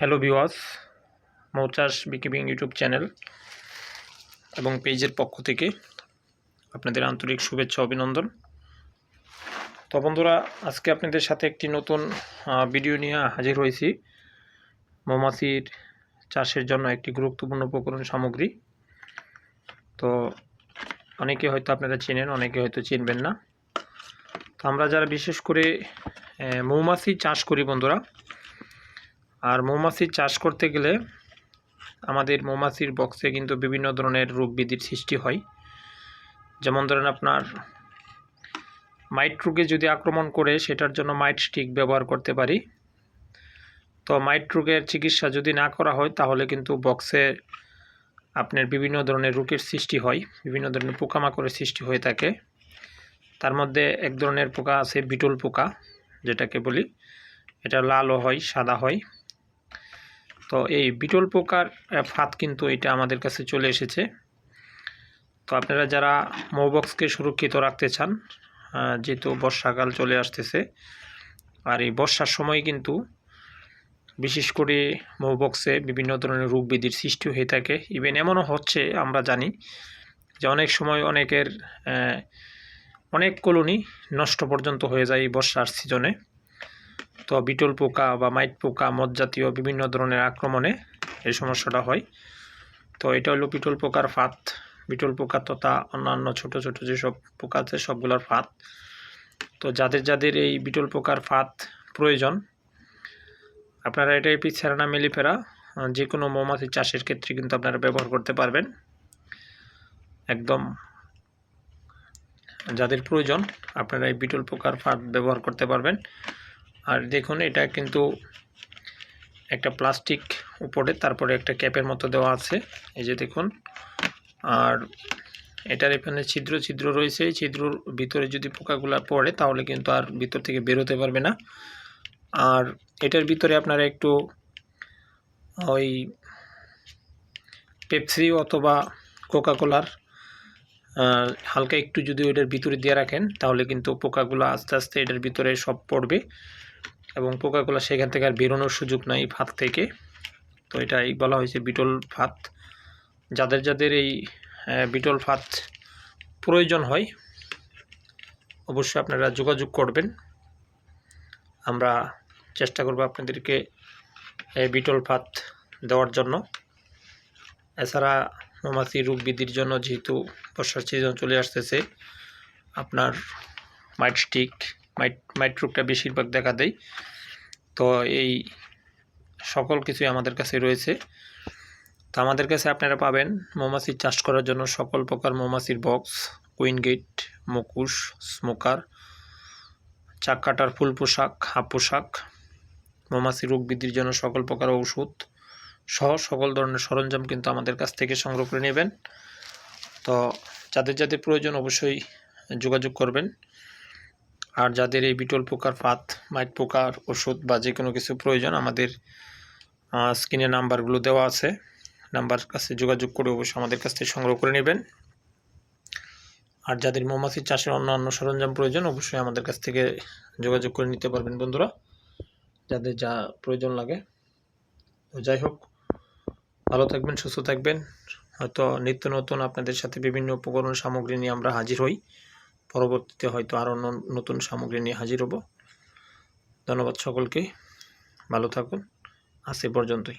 Hello ভিওয়াস মৌচাষ beekeeping YouTube channel এবং পেজের পক্ষ থেকে আপনাদের আন্তরিক শুভেচ্ছা, অভিনন্দন। তো বন্ধুরা, আজকে আপনাদের সাথে একটি নতুন ভিডিও নিয়ে হাজির হয়েছি। মৌমাছির চাষের জন্য একটি গুরুত্বপূর্ণ উপকরণ সামগ্রী। তো অনেকে হয়তো আপনারা চেনেন, অনেকে হয়তো চিনবেন না। তো আমরা যারা বিশেষ করে মৌমাছি চাষ করি বন্ধুরা আর মৌমাছি চাষ করতে গেলে আমাদের মৌমাছির বক্সে কিন্তু বিভিন্ন ধরনের রোগ ব্যাধির সৃষ্টি হয়। যেমন ধরেন আপনার মাইট রোগে যদি আক্রমণ করে, সেটার জন্য মাইট স্টিক ব্যবহার করতে পারি। তো মাইট রোগের চিকিৎসা যদি না করা হয়, তাহলে কিন্তু বক্সে আপনার বিভিন্ন ধরনের রোগের সৃষ্টি হয়, বিভিন্ন ধরনের পোকামাকড়ের সৃষ্টি হয়ে থাকে। তার মধ্যে এক ধরনের পোকা আছে, বিটল পোকা, যেটাকে বলি। এটা লালও হয়, সাদা হয়। তো এই বিটল পোকার ফাঁদ কিন্তু এটা আমাদের কাছে চলে এসেছে। তো আপনারা যারা মৌবক্সকে সুরক্ষিত রাখতে চান যেহেতু বর্ষাকাল চলে আসতেছে, আর এই বর্ষার সময় কিন্তু বিশেষ করে মৌবক্সে বিভিন্ন ধরনের রোগ ব্যাধির সৃষ্টি হয়ে থাকে। ইভেন এমনও হচ্ছে, আমরা জানি যে অনেক সময় অনেকের অনেক কলোনি নষ্ট পর্যন্ত হয়ে যায় এই বর্ষার সিজনে। তো বিটল পোকা বা মাইট পোকা মদ জাতীয় বিভিন্ন ধরনের আক্রমণে এই সমস্যাটা হয়। তো এটা হলো বিটল পোকার ফাঁদ। বিটল পোকা তথা অন্যান্য ছোট ছোট যেসব পোকা আছে সবগুলোর ফাঁদ। তো যাদের যাদের এই বিটল পোকার ফাঁদ প্রয়োজন আপনারা এটা পিছারানা মেলিফেরা আহ, যে কোনো মৌমাছি চাষের ক্ষেত্রে কিন্তু আপনারা ব্যবহার করতে পারবেন। একদম যাদের প্রয়োজন আপনারা এই বিটল পোকার ফাঁদ ব্যবহার করতে পারবেন। আর দেখুন, এটা কিন্তু একটা প্লাস্টিক উপরে, তারপরে একটা ক্যাপের মতো দেওয়া আছে। এই যে দেখুন, আর এটার এখানে ছিদ্র ছিদ্র রয়েছে। এই ছিদ্রর ভিতরে যদি পোকাগুলো পড়ে, তাহলে কিন্তু আর ভিতর থেকে বেরোতে পারবে না। আর এটার ভিতরে আপনারা একটু ওই পেপসি অথবা কোকাকোলার হালকা একটু যদি ওইটার ভিতরে দিয়ে রাখেন, তাহলে কিন্তু পোকাগুলো আস্তে আস্তে এটার ভিতরে সব পড়বে। এবং পোকাগুলো সেখান থেকে আর বেরোনোর সুযোগ নাই ফাঁদ থেকে। তো এটাই বলা হয়েছে বিটল ফাঁদ যাদের যাদের এই বিটল ফাঁদ প্রয়োজন হয়, অবশ্যই আপনারা যোগাযোগ করবেন। আমরা চেষ্টা করব আপনাদেরকে বিটল ফাঁদ দেওয়ার জন্য। এছাড়া মৌমাছি রোগ বৃদ্ধির জন্য যেহেতু বর্ষার সিজন চলে আসতেছে, আপনার মাইট স্টিক মাইট মাইট রোগটা বেশিরভাগ দেখা দেয় তো এই সকল কিছুই আমাদের কাছে রয়েছে। তো আমাদের কাছে আপনারা পাবেন মৌমাছি চাষ করার জন্য সকল প্রকার মৌমাছির বক্স কুইন গেট মুকুশ স্মোকার চাক কাটার ফুল পোশাক, হাফ পোশাক, মৌমাছি রোগ বৃদ্ধির জন্য সকল প্রকার ঔষধ সহ সকল ধরনের সরঞ্জাম কিন্তু আমাদের কাছ থেকে সংগ্রহ করে নেবেন। তো যাদের যাদের প্রয়োজন অবশ্যই যোগাযোগ করবেন। আর যাদের এই বিটল পোকার ফাঁদ, মাইট পোকার ওষুধ বা যে কোনো কিছু প্রয়োজন, আমাদের স্ক্রিনে নাম্বারগুলো দেওয়া আছে। নাম্বার কাছে যোগাযোগ করে অবশ্যই আমাদের কাছ থেকে সংগ্রহ করে নেবেন। আর যাদের মৌমাছি চাষের অন্যান্য সরঞ্জাম প্রয়োজন, অবশ্যই আমাদের কাছ থেকে যোগাযোগ করে নিতে পারবেন বন্ধুরা। যাদের যা প্রয়োজন লাগে। তো যাই হোক, ভালো থাকবেন, সুস্থ থাকবেন। হয়তো নিত্য নতুন আপনাদের সাথে বিভিন্ন উপকরণ সামগ্রী নিয়ে আমরা হাজির হই। পরবর্তীতে হয়তো আরও নতুন সামগ্রী নিয়ে হাজির হব। ধন্যবাদ সকলকে। ভালো থাকুন। আজ পর্যন্তই।